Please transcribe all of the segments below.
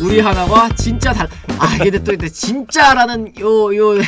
우리 하나가 진짜 달. 아 근데 또 이제 진짜라는 요요요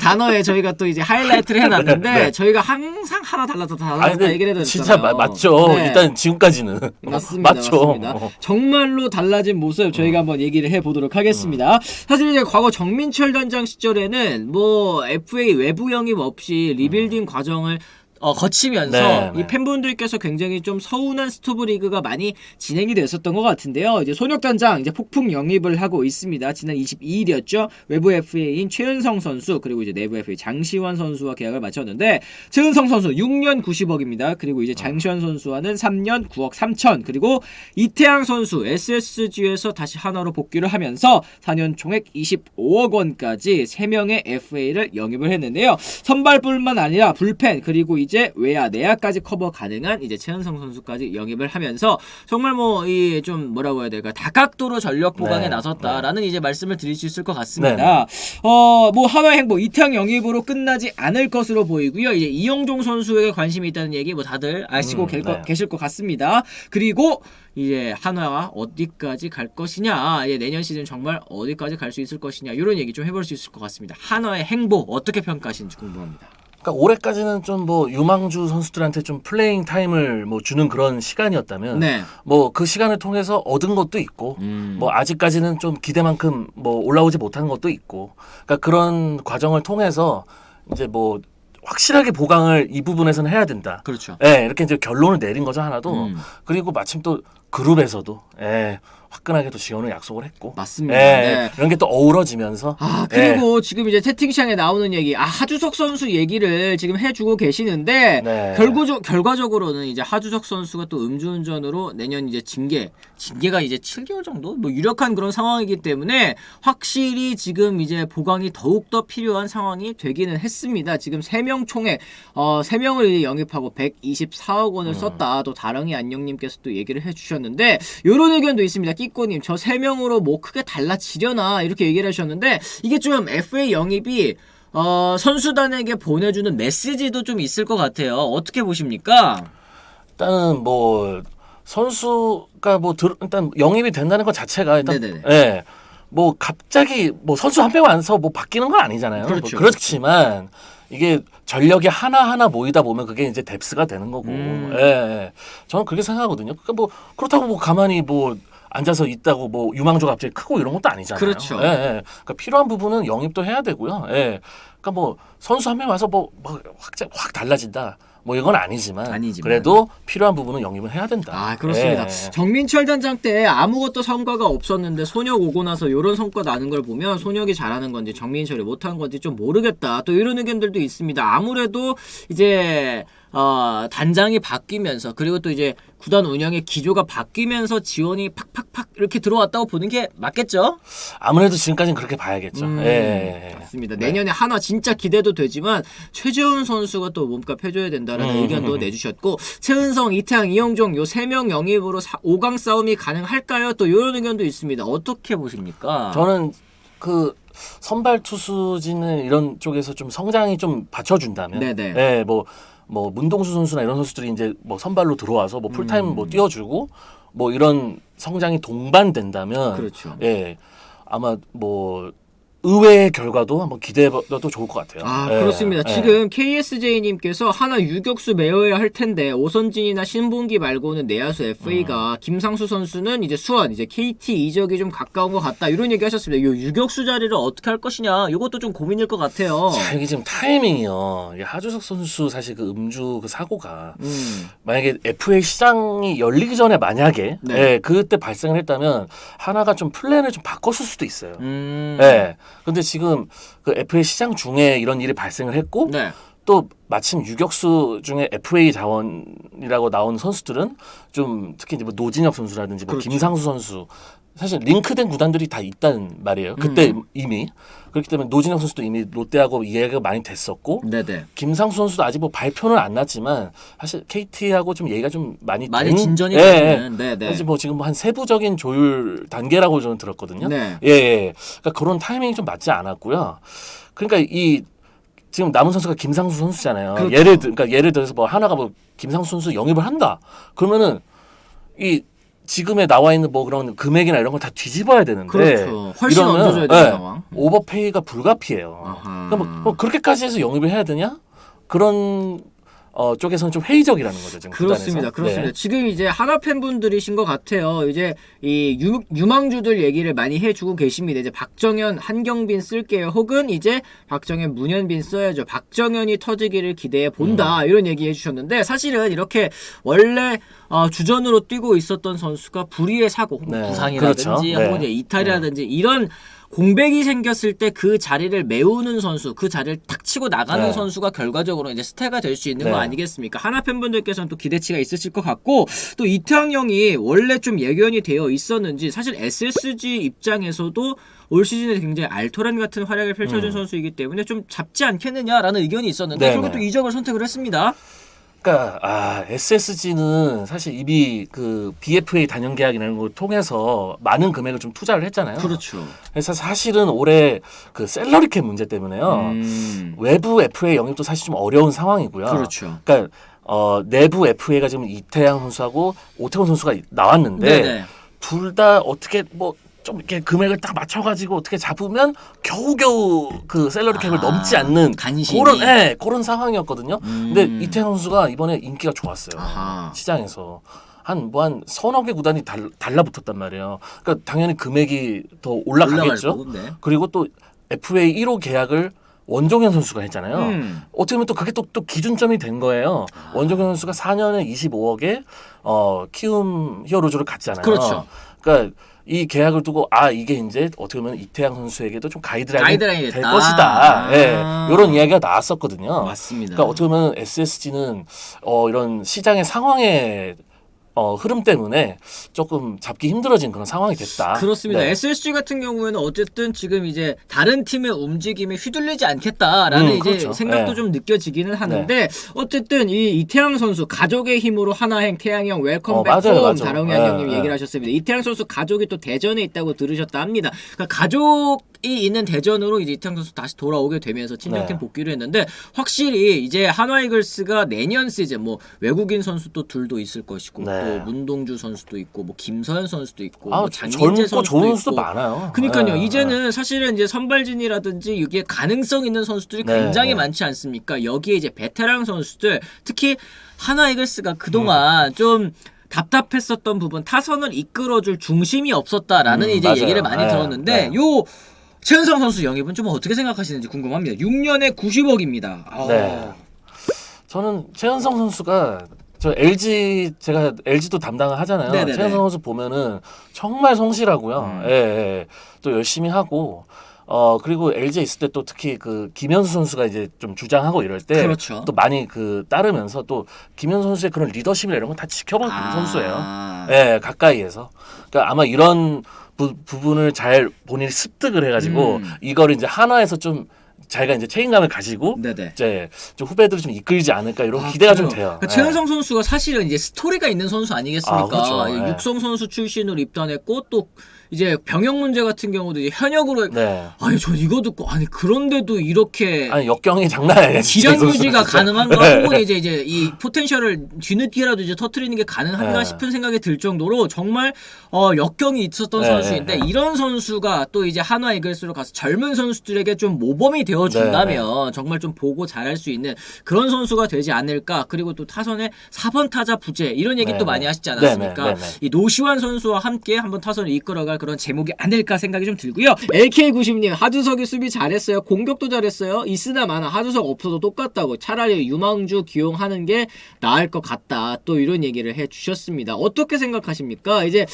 단어에 저희가 또 이제 하이라이트를 해놨는데 네. 저희가 항상 하나 달라서 달라서 얘기를 해도 진짜 마- 맞죠. 네. 일단 지금까지는 맞습니다. 맞죠. 맞습니다. 어. 정말로 달라진 모습 저희가 한번 얘기를 해보도록 하겠습니다. 사실 이제 과거 정민철 단장 시절에는 뭐 FA 외부 영입 없이 리빌딩 과정을 어, 거치면서 네, 이 네. 팬분들께서 굉장히 좀 서운한 스토브 리그가 많이 진행이 됐었던 것 같은데요. 이제 손혁 단장 이제 폭풍 영입을 하고 있습니다. 지난 22일이었죠. 외부 FA인 최은성 선수 그리고 이제 내부 FA 장시환 선수와 계약을 마쳤는데 최은성 선수 6년 90억입니다. 그리고 이제 장시환 선수와는 3년 9억 3천 그리고 이태양 선수 SSG에서 다시 하나로 복귀를 하면서 4년 총액 25억 원까지 3명의 FA를 영입을 했는데요. 선발뿐만 아니라 불펜 그리고 이제 외야 내야까지 커버 가능한 이제 최은성 선수까지 영입을 하면서 정말 뭐 이 좀 뭐라고 해야 될까 다각도로 전력 보강에 네, 나섰다라는 이제 말씀을 드릴 수 있을 것 같습니다. 어뭐 하나 행보 이태양 영입으로 끝나지 않을 것으로 보이고요. 이제 이영종 선수에게 관심이 있다는 얘기 뭐 다들 아시고 음, 계, 네. 계실 것 같습니다. 그리고 이제 한화가 어디까지 갈 것이냐, 이제 내년 시즌 정말 어디까지 갈 수 있을 것이냐 이런 얘기 좀 해볼 수 있을 것 같습니다. 한화의 행보 어떻게 평가하시는지 궁금합니다. 그러니까 올해까지는 좀 뭐 유망주 선수들한테 좀 플레잉 타임을 뭐 주는 그런 시간이었다면 네. 뭐 그 시간을 통해서 얻은 것도 있고 음. 뭐 아직까지는 좀 기대만큼 뭐 올라오지 못한 것도 있고 그러니까 그런 과정을 통해서 이제 뭐 확실하게 보강을 이 부분에서는 해야 된다. 그렇죠. 예, 이렇게 이제 결론을 내린 거죠 하나도. 음. 그리고 마침 또 그룹에서도 예, 화끈하게 또 지원을 약속을 했고. 맞습니다. 예, 네. 이런 게 또 어우러지면서 아 예. 그리고 지금 이제 채팅창에 나오는 얘기 아 하주석 선수 얘기를 지금 해주고 계시는데 네. 결과적 결과적으로는 이제 하주석 선수가 또 음주운전으로 내년 이제 징계 징계가 이제 7개월 정도 뭐 유력한 그런 상황이기 때문에 확실히 지금 이제 보강이 더욱 더 필요한 상황이 되기는 했습니다. 지금 3명 총액 어 3명을 영입하고 124억 원을 썼다. 또 다랑이 안녕님께서 또 얘기를 해주셨는데 이런 의견도 있습니다. 끼꼬님 저 3명으로 뭐 크게 달라지려나 이렇게 얘기를 하셨는데 이게 좀 FA 영입이 어, 선수단에게 보내주는 메시지도 좀 있을 것 같아요. 어떻게 보십니까? 일단은 뭐 선수가 뭐 들, 일단 영입이 된다는 것 자체가 일단 네네네. 예. 뭐 갑자기 뭐 선수 한명 안서 뭐 바뀌는 건 아니잖아요. 그렇죠. 뭐 그렇지만 이게 전력이 하나하나 모이다 보면 그게 이제 뎁스가 되는 거고. 음. 예, 예. 저는 그렇게 생각하거든요. 그러니까 뭐 그렇다고 뭐 가만히 뭐 앉아서 있다고 뭐 유망주가 갑자기 크고 이런 것도 아니잖아요. 그렇죠. 예, 예. 그러니까 필요한 부분은 영입도 해야 되고요. 예. 그러니까 뭐 선수 한 명 와서 뭐, 뭐 확, 확 달라진다. 뭐 이건 아니지만, 아니지만. 그래도 필요한 부분은 영입을 해야 된다. 아 그렇습니다. 예. 정민철 단장 때 아무것도 성과가 없었는데 손혁 오고 나서 이런 성과 나는 걸 보면 손혁이 잘하는 건지 정민철이 못한 건지 좀 모르겠다. 또 이런 의견들도 있습니다. 아무래도 이제 어, 단장이 바뀌면서 그리고 또 이제 구단 운영의 기조가 바뀌면서 지원이 팍팍팍 이렇게 들어왔다고 보는 게 맞겠죠? 아무래도 지금까지는 그렇게 봐야겠죠. 음, 예, 예, 예. 맞습니다. 네. 내년에 하나 진짜 기대도 되지만 최재훈 선수가 또 몸값 해줘야 된다라는 음, 의견도 음, 음. 내주셨고 최은성, 이태양, 이영종 요 세 명 영입으로 사, 5강 싸움이 가능할까요? 또 이런 의견도 있습니다. 어떻게 보십니까? 저는 그 선발 투수진을 이런 쪽에서 좀 성장이 좀 받쳐준다면, 네네. 예, 뭐, 뭐 문동수 선수나 이런 선수들이 이제 뭐 선발로 들어와서 뭐 풀타임 음. 뭐 뛰어주고 뭐 이런 성장이 동반된다면, 그렇죠. 예, 아마 뭐 의외의 결과도 한번 기대해봐도 좋을 것 같아요. 아 예, 그렇습니다. 예. 지금 KSJ님께서 하나 유격수 메워야 할 텐데 오선진이나 신봉기 말고는 내야수 FA가 음. 김상수 선수는 이제 수원 이제 KT 이적이 좀 가까운 것 같다 이런 얘기 하셨습니다. 이 유격수 자리를 어떻게 할 것이냐 이것도 좀 고민일 것 같아요. 자, 이게 지금 타이밍이요. 이게 하주석 선수 사실 그 음주 그 사고가 음. 만약에 FA 시장이 열리기 전에 만약에 네. 예, 그때 발생을 했다면 하나가 좀 플랜을 좀 바꿨을 수도 있어요. 음. 예. 근데 지금 그 FA 시장 중에 이런 일이 발생을 했고 네. 또 마침 유격수 중에 FA 자원이라고 나온 선수들은 좀 특히 이제 뭐 노진혁 선수라든지 뭐 그렇죠. 김상수 선수 사실 링크된 구단들이 다 있다는 말이에요. 그때 음. 이미 그렇기 때문에 노진혁 선수도 이미 롯데하고 이해가 많이 됐었고 네네. 김상수 선수도 아직 뭐 발표는 안 났지만 사실 KT하고 좀 얘기가 좀 많이 많이 된- 진전이 예, 예. 되는 네네. 사실 뭐 지금 한 세부적인 조율 단계라고 저는 들었거든요. 네. 예, 예. 그러니까 그런 타이밍이 좀 맞지 않았고요. 그러니까 이 지금 남은 선수가 김상수 선수잖아요. 그렇죠. 예를 들 그러니까 예를 들어서 뭐 하나가 뭐 김상수 선수 영입을 한다. 그러면은 이 지금에 나와 있는 뭐 그런 금액이나 이런 걸 다 뒤집어야 되는데 그렇죠. 훨씬 이러면, 얹어줘야 되는 네, 상황. 오버페이가 불가피해요. 아하. 그럼 뭐, 뭐 그렇게까지 해서 영입을 해야 되냐? 그런 어, 쪽에서는 좀 회의적이라는 거죠. 지금 그렇습니다. 구단에서. 그렇습니다. 네. 지금 이제 하나 팬분들이신 것 같아요. 이제 이 유, 유망주들 얘기를 많이 해주고 계십니다. 이제 박정현, 한경빈 쓸게요. 혹은 이제 박정현, 문현빈 써야죠. 박정현이 터지기를 기대해 본다. 음. 이런 얘기 해주셨는데 사실은 이렇게 원래 어, 주전으로 뛰고 있었던 선수가 불의의 사고, 네. 부상이라든지 그렇죠. 네. 혹은 이탈이라든지 이런 공백이 생겼을 때 그 자리를 메우는 선수, 그 자리를 탁 치고 나가는 네. 선수가 결과적으로 이제 스타가 될 수 있는 네. 거 아니겠습니까? 하나 팬분들께서는 또 기대치가 있으실 것 같고 또 이태양 형이 원래 좀 예견이 되어 있었는지 사실 SSG 입장에서도 올 시즌에 굉장히 알토란 같은 활약을 펼쳐준 음. 선수이기 때문에 좀 잡지 않겠느냐라는 의견이 있었는데 네, 결국 네. 또 이적을 선택을 했습니다. 그러니까 아, SSG는 사실 이미 그 BFA 단연 계약이라는 걸 통해서 많은 금액을 좀 투자를 했잖아요. 그렇죠. 그래서 사실은 올해 그 셀러리캡 문제 때문에요. 음, 외부 FA 영입도 사실 좀 어려운 상황이고요. 그렇죠. 그러니까 어, 내부 FA가 지금 이태양 선수하고 오태훈 선수가 나왔는데 네네. 둘다 어떻게 뭐 좀 이렇게 금액을 딱 맞춰가지고 어떻게 잡으면 겨우겨우 그 셀러리 캡을 아, 넘지 않는 간신히. 그런 예, 그런 상황이었거든요. 음. 근데 이태양 선수가 이번에 인기가 좋았어요. 아하. 시장에서 한 뭐 한 서너 개 구단이 달, 달라붙었단 말이에요. 그러니까 당연히 금액이 더 올라가겠죠. 네. 그리고 또 FA 1호 계약을 원종현 선수가 했잖아요. 음. 어떻게 보면 또 그게 또, 또 기준점이 된 거예요. 원종현 선수가 4년에 25억에 어, 키움 히어로즈를 갔잖아요. 그렇죠. 그러니까 이 계약을 두고 아 이게 이제 어떻게 보면 이태양 선수에게도 좀 가이드라인이, 가이드라인이 될. 것이다. 예. 아. 이런 이야기가 나왔었거든요. 맞습니다. 그러니까 어떻게 보면 SSG는 어, 이런 시장의 상황의 어, 흐름 때문에 조금 잡기 힘들어진 그런 상황이 됐다. 그렇습니다. 네. SSG 같은 경우에는 어쨌든 지금 이제 다른 팀의 움직임에 휘둘리지 않겠다라는 음, 이제 그렇죠. 생각도 네. 좀 느껴지기는 하는데 어쨌든 이 이태양 선수 가족의 힘으로 하나행 태양이 형 웰컴 어, 백홈 네, 형님 네. 얘기를 하셨습니다. 이태양 선수 가족이 또 대전에 있다고 들으셨다 합니다. 그러니까 가족이 있는 대전으로 이제 이태양 선수 다시 돌아오게 되면서 친정팀 네. 복귀를 했는데 확실히 이제 한화 이글스가 내년 시즌 뭐 외국인 선수 또 둘도 있을 것이고 네. 또 문동주 선수도 있고 뭐 김서현 선수도 있고 아, 뭐 장민재 선수도 좋은 있고 선수도 많아요. 그니까요. 네, 이제는 사실은 이제 선발진이라든지 이게 가능성 있는 선수들이 네, 굉장히 네. 많지 않습니까? 여기에 이제 베테랑 선수들 특히 하나 이글스가 그동안 음. 좀 답답했었던 부분 타선을 이끌어줄 중심이 없었다라는 음, 이제 맞아요. 얘기를 많이 네, 들었는데 네. 요 최은성 선수 영입은 좀 어떻게 생각하시는지 궁금합니다. 6년에 90억입니다. 아, 네. 저는 최현성 선수가 저 LG 제가 LG도 담당을 하잖아요. 네네네. 최현성 선수 보면은 정말 성실하고요. 음. 예, 예. 또 열심히 하고 어 그리고 LG에 있을 때 또 특히 그 김현수 선수가 이제 좀 주장하고 이럴 때 또 그렇죠. 많이 그 따르면서 또 김현수 선수의 그런 리더십이나 이런 거다 지켜본 아. 선수예요. 예, 가까이에서. 그러니까 아마 이런 부, 부분을 잘 본인이 습득을 해가지고 음. 이거를 이제 하나에서 좀 자기가 이제 책임감을 가지고 네네. 이제 좀 후배들을 좀 이끌지 않을까 이런 아, 기대가 좀 그래요? 돼요. 그러니까 최은성 선수가 사실은 이제 스토리가 있는 선수 아니겠습니까? 아, 그렇죠. 이 네. 육성 선수 출신으로 입단했고 또 이제 병역 문제 같은 경우도 이제 현역으로 네. 네. 아니 저 이거 듣고 아니 그런데도 이렇게 아니 역경이 장난 아니에요. 진짜 기량 이 선수는 유지가 진짜. 가능한가 네. 혹은 이제 이제 이 포텐셜을 뒤늦게라도 이제 터트리는 게 가능한가 네. 싶은 생각이 들 정도로 정말 어 역경이 있었던 네, 선수인데 네, 네. 이런 선수가 또 이제 한화 이글스로 가서 젊은 선수들에게 좀 모범이 되어 준다면 네, 정말 좀 보고 잘할 수 있는 그런 선수가 되지 않을까 그리고 또 타선에 4번 타자 부재 이런 얘기 네, 또 네. 많이 하시지 네, 않았습니까? 네, 네, 네. 이 노시환 선수와 함께 한번 타선을 이끌어갈 그런 제목이 아닐까 생각이 좀 들고요. LK90님 하두석이 수비 잘했어요. 공격도 잘했어요. 있으나 마나 하두석 없어도 똑같다고 차라리 유망주 기용하는 게 나을 것 같다. 또 이런 얘기를 해주셨습니다. 어떻게 생각하십니까? 이제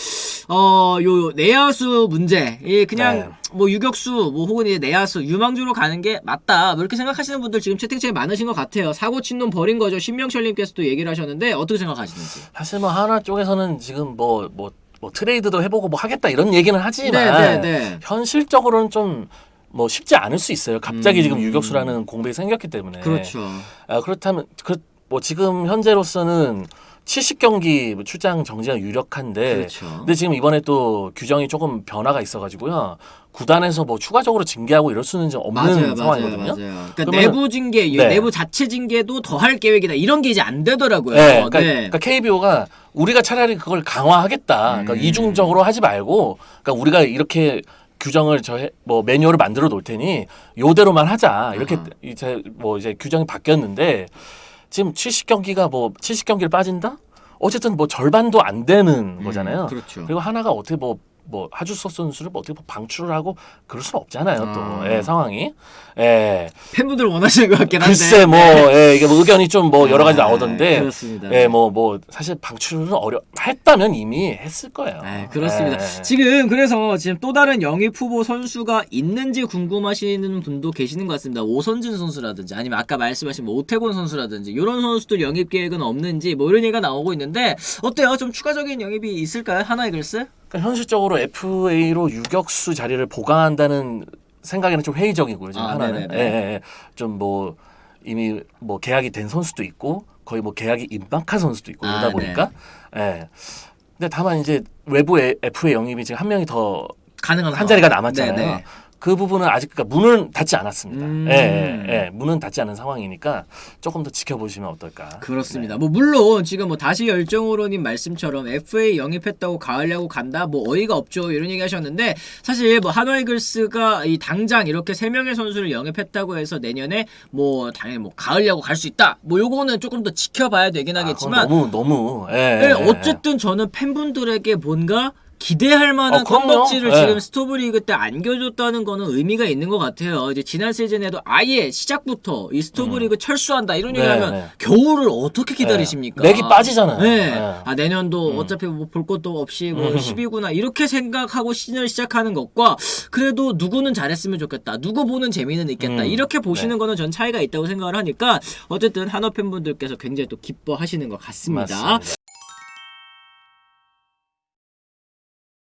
어요 내야수 문제, 예 그냥 네. 뭐 유격수 뭐 혹은 이제 내야수 유망주로 가는 게 맞다. 뭐 이렇게 생각하시는 분들 지금 채팅창에 많으신 것 같아요. 사고 친 놈 버린 거죠. 신명철님께서도 얘기를 하셨는데 어떻게 생각하시는지. 사실 뭐 하나 쪽에서는 지금 뭐뭐 뭐 트레이드도 해보고 뭐 하겠다 이런 얘기는 하지만 네, 네, 네. 현실적으로는 좀 뭐 쉽지 않을 수 있어요. 갑자기 음. 지금 유격수라는 공백이 생겼기 때문에. 그렇죠. 아, 그렇다면 그 뭐 지금 현재로서는 70경기 뭐 출장 정지가 유력한데 그렇죠. 근데 지금 이번에 또 규정이 조금 변화가 있어 가지고요. 구단에서 뭐 추가적으로 징계하고 이럴 수는 좀 없는 맞아요, 맞아요, 상황이거든요. 맞아요. 그러니까 그러면은- 내부 징계, 네. 내부 자체 징계도 더 할 계획이다. 이런 게 이제 안 되더라고요. 네, 그러니까, 네. 그러니까 KBO가 우리가 차라리 그걸 강화하겠다. 그러니까 음. 이중적으로 하지 말고, 그러니까 우리가 이렇게 규정을 저뭐 매뉴얼을 만들어 놓을 테니 요대로만 하자. 이렇게 아하. 이제 뭐 이제 규정이 바뀌었는데 지금 70경기가 뭐 70경기를 빠진다? 어쨌든 뭐 절반도 안 되는 거잖아요. 음, 그렇죠. 그리고 하나가 어떻게 뭐, 뭐 하주석 선수를 뭐 어떻게 뭐 방출을 하고 그럴 수는 없잖아요. 또 아. 예, 상황이. 예. 팬분들 원하시는 것 같긴 한데. 글쎄 뭐 예, 이게 뭐 의견이 좀 뭐 여러 가지 아, 나오던데. 그렇습니다. 예, 뭐 뭐 사실 방출은 어려 했다면 이미 했을 거예요. 네, 그렇습니다. 예. 지금 그래서 지금 또 다른 영입 후보 선수가 있는지 궁금하시는 분도 계시는 것 같습니다. 오선진 선수라든지 아니면 아까 말씀하신 뭐 오태곤 선수라든지 이런 선수들 영입 계획은 없는지 뭐 이런 얘기가 나오고 있는데 어때요? 좀 추가적인 영입이 있을까요? 하나이글스? 그러니까 현실적으로 FA로 유격수 자리를 보강한다는 생각에는 좀 회의적이고요. 지금 아, 하나는. 예, 예, 예. 좀뭐 이미 뭐 계약이 된 선수도 있고 거의 뭐 계약이 임박한 선수도 있고 아, 그러다 보니까 예. 근데 다만 이제 외부 FA 영입이 지금 한 명이 더한 가능한 자리가 상황. 남았잖아요. 네네. 그 부분은 아직 그러니까 문은 닫지 않았습니다. 음. 예, 예, 예. 문은 닫지 않은 상황이니까 조금 더 지켜보시면 어떨까. 그렇습니다. 뭐 물론 지금 뭐 다시 열정으로님 말씀처럼 FA 영입했다고 가을 야구 간다 뭐 어이가 없죠 이런 얘기 하셨는데 사실 뭐 한화이글스가 이 당장 이렇게 세 명의 선수를 영입했다고 해서 내년에 뭐 당연히 뭐 가을 야구 갈 수 있다 뭐 요거는 조금 더 지켜봐야 되긴 아, 하겠지만 그건 너무 너무 예, 네, 예, 예. 어쨌든 저는 팬분들에게 뭔가 기대할 만한 어, 그럼요. 컨버치를 예. 지금 스토브리그 때 안겨줬다는 거는 의미가 있는 것 같아요. 이제 지난 시즌에도 아예 시작부터 이 스토브리그 철수한다 이런 네, 얘기하면 네. 겨울을 어떻게 기다리십니까? 맥이 빠지잖아요. 네. 네. 아 내년도 음. 어차피 뭐 볼 것도 없이 뭐 10위구나 이렇게 생각하고 시즌을 시작하는 것과 그래도 누구는 잘했으면 좋겠다. 누구 보는 재미는 있겠다. 음. 이렇게 보시는 네. 거는 전 차이가 있다고 생각을 하니까 어쨌든 한화 팬분들께서 굉장히 또 기뻐하시는 것 같습니다. 맞습니다.